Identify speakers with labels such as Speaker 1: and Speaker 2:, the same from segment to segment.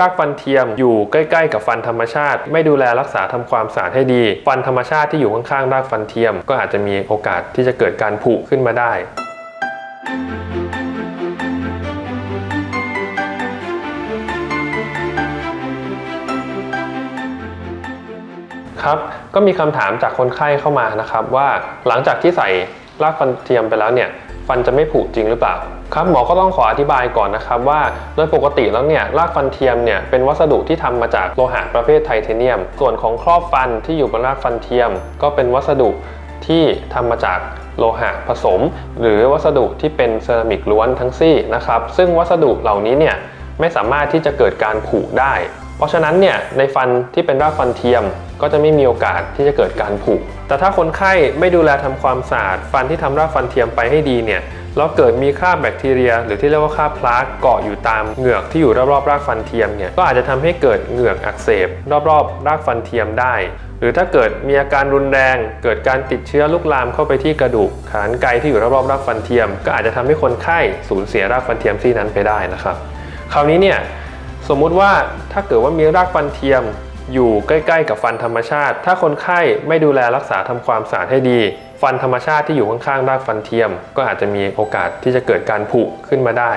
Speaker 1: รากฟันเทียมอยู่ใกล้ๆ กับฟันธรรมชาติ ไม่ดูแลรักษาทำความสะอาดให้ดี ฟันธรรมชาติที่อยู่ข้างๆรากฟันเทียม ก็อาจจะมีโอกาสที่จะเกิดการผุขึ้นมาได้ครับก็มีคำถามจากคนไข้เข้ามานะครับว่าหลังจากที่ใส่รากฟันเทียมไปแล้วเนี่ย ฟันจะไม่ผุจริงหรือเปล่าครับหมอก็ต้องขออธิบายก่อนนะครับว่าโดยปกติแล้วเนี่ยรากฟันเทียมเนี่ยเป็นวัสดุที่ทำมาจากโลหะประเภทไทเทเนียม ส่วนของครอบฟันที่อยู่บนรากฟันเทียม ก็เป็นวัสดุที่ทำมาจากโลหะผสม หรือวัสดุที่เป็นเซรามิกล้วนทั้งซี่นะครับซึ่งวัสดุเหล่านี้เนี่ยไม่สามารถที่จะเกิดการผุได้ เพราะฉะนั้นเนี่ยในฟันที่เป็นรากฟันเทียม ก็จะไม่มีโอกาสที่จะเกิดการผุ แต่ถ้าคนไข้ไม่ดูแลทำความสะอาด ฟันที่ทำรากฟันเทียมไปให้ดีเนี่ยแล้วเกิดมีคราบแบคทีเรีย หรือที่เรียกว่าคราบพลาสเกาะอยู่ตามเหงือกที่อยู่รอบๆรากฟันเทียมเนี่ยก็อาจจะทำให้เกิดเหงือกอักเสบ รอบๆ รากฟันเทียมได้ หรือถ้าเกิดมีอาการรุนแรง เกิดการติดเชื้อลุกลามเข้าไปที่กระดูกขานไกที่อยู่รอบๆรากฟันเทียม ก็อาจจะทำให้คนไข้สูญเสียรากฟันเทียมซี่นั้นไปได้นะครับ คราวนี้เนี่ยสมมุติว่าถ้าเกิดว่ามีรากฟันเทียม อยู่ใกล้ๆกับฟันธรรมชาติ ถ้าคนไข้ไม่ดูแลรักษาทำความสะอาดให้ดี ฟันธรรมชาติที่อยู่ข้างๆรากฟันเทียม ก็อาจจะมีโอกาสที่จะเกิดการผุขึ้นมาได้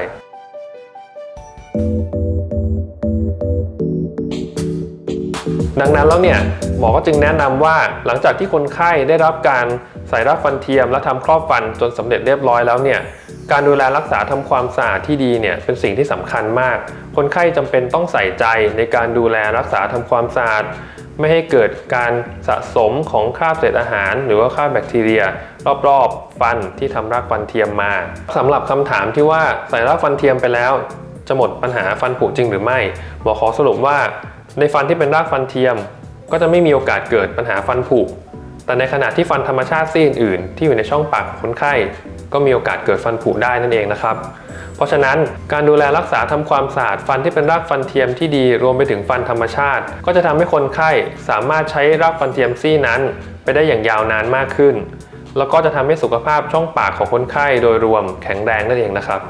Speaker 1: ดังนั้นแล้วเนี่ยหมอก็จึงแนะนำว่าหลังจากที่คนไข้ได้รับการใส่รากฟันเทียมและทำครอบฟันจนสำเร็จเรียบร้อยแล้วเนี่ย การดูแลรักษาทำความสะอาดที่ดีเนี่ยเป็นสิ่งที่สำคัญมาก คนไข้จำเป็นต้องใส่ใจในการดูแลรักษาทำความสะอาดไม่ให้เกิดการสะสมของคราบเศษอาหาร หรือว่าคราบแบคทีเรีย รอบๆ ฟันที่ทำรากฟันเทียมมาสำหรับคำถามที่ว่าใส่รากฟันเทียมไปแล้ว จะหมดปัญหาฟันผุจริงหรือไม่หมอขอสรุปว่า ในฟันที่เป็นรากฟันเทียม ก็จะไม่มีโอกาสเกิดปัญหาฟันผุ แต่ในขณะที่ฟันธรรมชาติซี่อื่นๆที่อยู่ในช่องปากของคนไข้ ก็มีโอกาสเกิดฟันผุได้นั่นเองนะครับ เพราะฉะนั้นการดูแลรักษาทำความสะอาดฟันที่เป็นรากฟันเทียมที่ดีรวมไปถึงฟันธรรมชาติ ก็จะทำให้คนไข้สามารถใช้รากฟันเทียมซี่นั้น ไปได้อย่างยาวนานมากขึ้น แล้วก็จะทำให้สุขภาพช่องปากของคนไข้โดยรวมแข็งแรงนั่นเองนะครับ